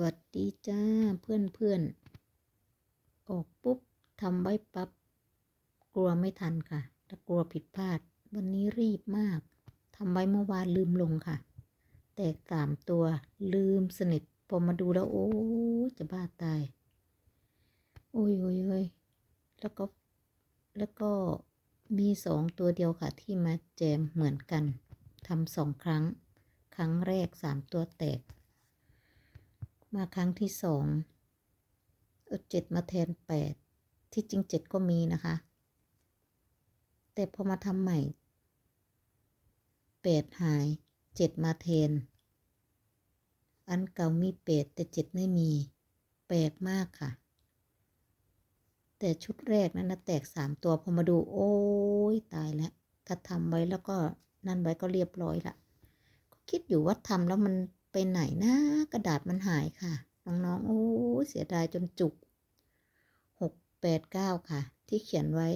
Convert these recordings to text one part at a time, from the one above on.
วัสดีจ้าเพื่อนเพื่อนออกปุ๊บทำไว้ปับ๊บกลัวไม่ทันค่ะแต่กลัวผิดพลาด วันนี้รีบมากทำไว้เมื่อวานลืมลงค่ะ แตกสามตัวลืมสนิทพอมาดูแล้วโอ้จะบ้าตาย โอ้ยโอ้ยโอ้ยแล้วก็แล้วก็มีสองตัวเดียวค่ะที่มาแจมเหมือนกันทำสองครั้ง ครั้งแรกสามตัวแตก มาครั้งที่สองเอาเจ็ดมาแทนแปดที่จริงเจ็ดก็มีนะคะ แต่พอมาทำใหม่แปดหายเจ็ดมาแทน อันเก่ามีแปดแต่เจ็ดไม่มีแปลกมากค่ะ แต่ชุดแรกนั้นนะแตกสามตัวพอมาดู โอ้ยตายแล้วถ้าทำไว้แล้วก็นั่นไว้ก็เรียบร้อยละก็คิดอยู่ว่าทำแล้วมัน ไปไหนนะกระดาษมันหายค่ะ น้องๆ โอ้เสียดายจนจุกหกแปดเก้าค่ะ ที่เขียนไว้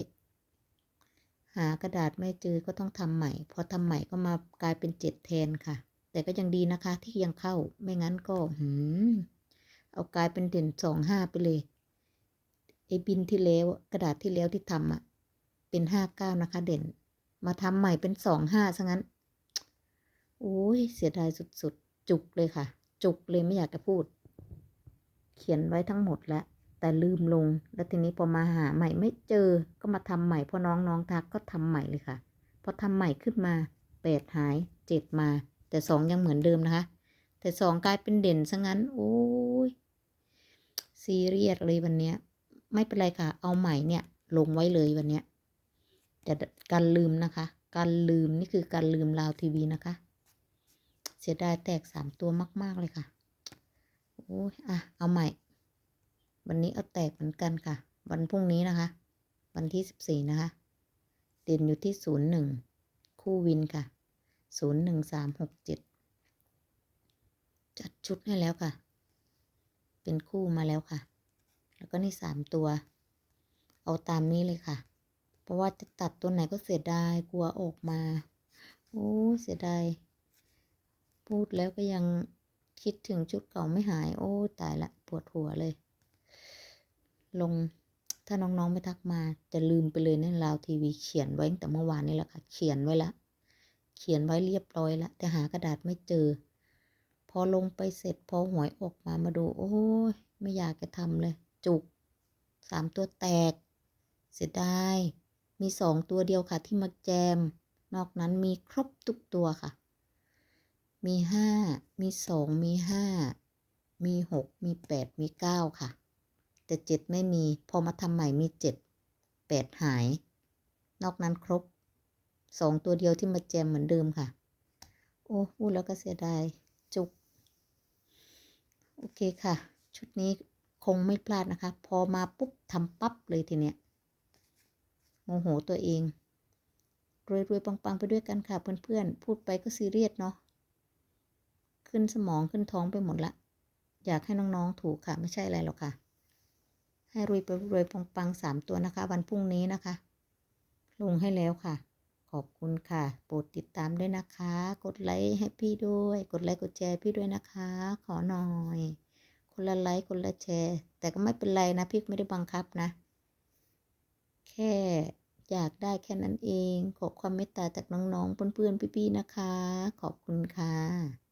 หากระดาษไม่เจอก็ต้องทำใหม่ พอทำใหม่ก็มากลายเป็นเจ็ดแทนค่ะ แต่ก็ยังดีนะคะ ที่ยังเข้าไม่งั้นก็หืมเอากลายเป็นเด่นสองห้าไปเลยไอ้บินที่แล้วกระดาษที่แล้วที่ทำอะ เป็นห้าเก้านะคะ เด่น มาทำใหม่เป็นสองห้าซะงั้นโอ้ยเสียดายสุดๆ จุกเลยค่ะ จุกเลยไม่อยากจะพูด เขียนไว้ทั้งหมดแล้วแต่ลืมลง แล้วทีนี้พอมาหาใหม่ไม่เจอ ก็มาทำใหม่พอน้องน้องทักก็ทำใหม่เลยค่ะ พอทำใหม่ขึ้นมาแปดหายเจ็ดมา แต่สองยังเหมือนเดิมนะคะ แต่สองกลายเป็นเด่นซะงั้น โอ้ยซีเรียสเลยวันเนี้ย ไม่เป็นไรค่ะ เอาใหม่เนี่ย ลงไว้เลยวันเนี้ยแต่การลืมนะคะ การลืมนี่คือการลืมลาวทีวีนะคะ เสียดายแตกสามตัวมาก ๆ เลยค่ะ โอ้ยอะ เอาใหม่ วันนี้เอาแตกเหมือนกันค่ะ วันพรุ่งนี้นะคะ วันที่สิบสี่นะคะ เด่นอยู่ที่ศูนย์หนึ่งคู่วินค่ะศูนย์หนึ่งสามหกเจ็ดจัดชุดให้แล้วค่ะ เป็นคู่มาแล้วค่ะ แล้วก็นี่สามตัว เอาตามนี้เลยค่ะ เพราะว่าจะตัดตัวไหนก็เสียดายกลัวออกมา โอ้ เสียดาย พูดแล้วก็ยังคิดถึงชุดเก่าไม่หาย โอ้ ตายละปวดหัวเลย ลงถ้าน้องๆไม่ทักมาจะลืมไปเลยในลาวทีวีเขียนไว้ตั้งแต่เมื่อวานนี้แหละค่ะ เขียนไว้ละ เขียนไว้เรียบร้อยละแต่หากระดาษไม่เจอ พอลงไปเสร็จพอหวยออกมามาดู โอ้ยไม่อยากจะทำเลย จุกสามตัวแตก เสียดายมีสองตัวเดียวค่ะที่มาแจม นอกนั้นมีครบทุกตัวค่ะ มีห้ามีสองมีห้ามีหกมีแปดมีเก้าค่ะ แต่เจ็ดไม่มี พอมาทำใหม่มีเจ็ดแปดหาย นอกนั้นครบสองตัวเดียวที่มาแจมเหมือนเดิมค่ะ โอ้พูดแล้วก็เสียดาย จุก โอเคค่ะ ชุดนี้คงไม่พลาดนะคะ พอมาปุ๊บทำปั๊บเลยทีเนี้ยโมโหตัวเองรวยๆปังๆ ไปด้วยกันค่ะเพื่อนๆ พูดไปก็ซีเรียสเนาะ ขึ้นสมองขึ้นท้องไปหมดละ อยากให้น้องๆถูกค่ะ ไม่ใช่อะไรหรอกค่ะ ให้รวยไปรวยปังๆสามตัวนะคะ วันพรุ่งนี้นะคะ ลงให้แล้วค่ะ ขอบคุณค่ะ โปรดติดตามด้วยนะคะ กดไลค์ให้พี่ด้วย กดไลค์กดแชร์พี่ด้วยนะคะ ขอหน่อย คนละไลค์คนละแชร์ แต่ก็ไม่เป็นไรนะพี่ไม่ได้บังคับนะ แค่อยากได้แค่นั้นเอง ขอความเมตตาจากน้องๆ เพื่อนๆ พี่ๆ นะคะ ขอบคุณค่ะ